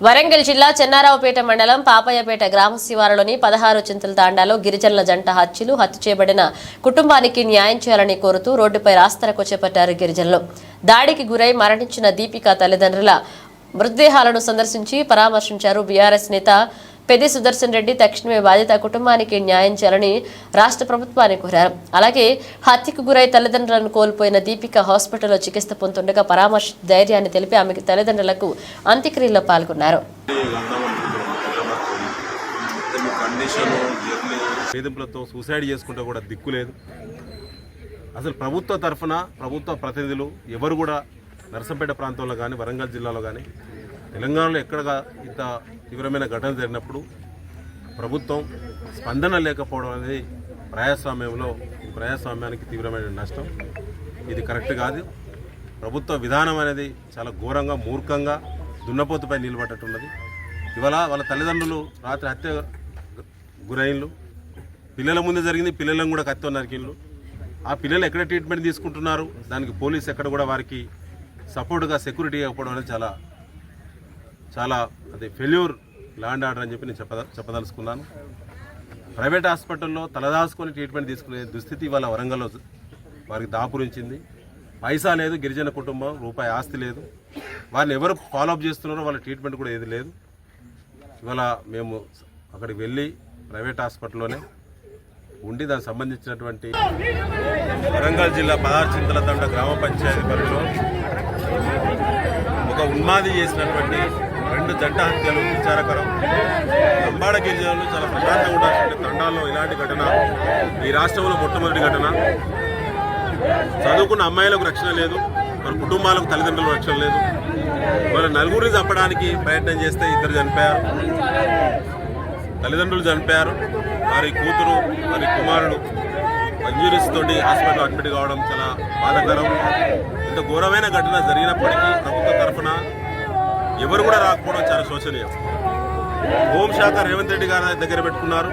వరంగల్ జిల్లా చెన్నారావుపేట మండలం పాపయ్యపేట గ్రామ శివారులోని పదహారు చింతల తాండాలో గిరిజనుల జంట హత్యలు హత్య చేయబడిన కుటుంబానికి న్యాయం చేయాలని కోరుతూ రోడ్డుపై రాస్తరకు చేపట్టారు గిరిజనులు. దాడికి గురై మరణించిన దీపిక తల్లిదండ్రుల మృతదేహాలను సందర్శించి పరామర్శించారు బీఆర్ఎస్ నేత పెద్ది సుదర్శన్ రెడ్డి తక్షణమే బాధిత కుటుంబానికి న్యాయం చేయాలని రాష్ట్ర ప్రభుత్వాన్ని కోరారు. అలాగే హత్యకు గురై తల్లిదండ్రులను కోల్పోయిన దీపిక హాస్పిటల్లో చికిత్స పొందుతుండగా పరామర్శ ధైర్యాన్ని తెలిపి ఆమెకి తల్లిదండ్రులకు అంత్యక్రియల్లో పాల్గొన్నారు. వేధింపులతో సూసైడ్ చేసుకుంటే కూడా దిక్కు లేదు. అసలు ప్రభుత్వ తరఫున ప్రభుత్వ ప్రతినిధులు ఎవరు కూడా నరసంపేట ప్రాంతంలో కానీ వరంగల్ జిల్లాలో కానీ తెలంగాణలో ఎక్కడగా ఇంత తీవ్రమైన ఘటన జరిగినప్పుడు ప్రభుత్వం స్పందన లేకపోవడం అనేది ప్రజాస్వామ్యంలో ప్రజాస్వామ్యానికి తీవ్రమైన నష్టం. ఇది కరెక్ట్ కాదు. ప్రభుత్వ విధానం అనేది చాలా ఘోరంగా మూర్ఖంగా దున్నపోతుపై నిలబడ్డట్టున్నది. ఇవాళ వాళ్ళ తల్లిదండ్రులు రాత్రి హత్య గురైన్లు. పిల్లల ముందే జరిగింది పిల్లలను కూడా కత్తి నరికిండ్లు ఆ పిల్లలు ఎక్కడ ట్రీట్మెంట్ తీసుకుంటున్నారు? దానికి పోలీస్ ఎక్కడ కూడా వారికి సపోర్ట్గా సెక్యూరిటీ ఇవ్వకపోవడం అనేది చాలా చాలా అది ఫెల్యూర్ ల్యాండ్ ఆర్డర్ అని చెప్పి నేను చెప్పద చెప్పదలుచుకున్నాను. ప్రైవేట్ హాస్పిటల్లో తలదాచుకొని ట్రీట్మెంట్ తీసుకునే దుస్థితి ఇవాళ వరంగల్లో వారికి దాపురించింది. పైసా లేదు గిరిజన కుటుంబం రూపాయి ఆస్తి లేదు. వారిని ఎవరు ఫాలోఅప్ చేస్తున్నారో వాళ్ళ ట్రీట్మెంట్ కూడా ఏది లేదు. ఇవాళ మేము అక్కడికి వెళ్ళి ప్రైవేట్ హాస్పిటల్లోనే ఉండి దానికి సంబంధించినటువంటి వరంగల్ జిల్లా పదహారు చింతల తండ గ్రామ పంచాయతీ పరిధిలో ఒక ఉన్మాది చేసినటువంటి రెండు జంట హత్యలు విచారకరం. లంబాడ గిరిజనులు చాలా ప్రశాంతంగా ఉండాల్సిన తండాల్లో ఇలాంటి ఘటన ఈ రాష్ట్రంలో మొట్టమొదటి ఘటన. చదువుకున్న అమ్మాయిలకు రక్షణ లేదు మన కుటుంబాలకు తల్లిదండ్రులకు రక్షణ లేదు. మన నలుగురిని చంపడానికి ప్రయత్నం చేస్తే ఇద్దరు చనిపోయారు. తల్లిదండ్రులు చనిపోయారు. వారి కూతురు వారి కుమారుడు ఇంజురీస్ తోటి హాస్పిటల్ అడ్మిట్ కావడం చాలా బాధాకరం. ఇంత ఘోరమైన ఘటన జరిగినప్పటికీ ప్రభుత్వ తరఫున ఎవరు కూడా రాకపోవడం చాలా శోచనీయం. హోంశాఖ రేవంత్ రెడ్డి గారి దగ్గర పెట్టుకున్నారు.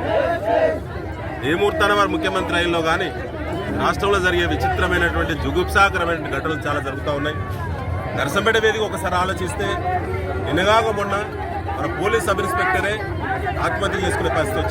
ఏ ముహూర్తాన వారు ముఖ్యమంత్రి అయినలో కానీ రాష్ట్రంలో జరిగే విచిత్రమైనటువంటి జుగుప్సాకరమైన ఘటనలు చాలా జరుగుతూ ఉన్నాయి. నరసంపేట వేదిక ఒకసారి ఆలోచిస్తే నిన్నగాక మొన్న మన పోలీస్ సబ్ ఇన్స్పెక్టరే ఆత్మహత్య చేసుకునే పరిస్థితి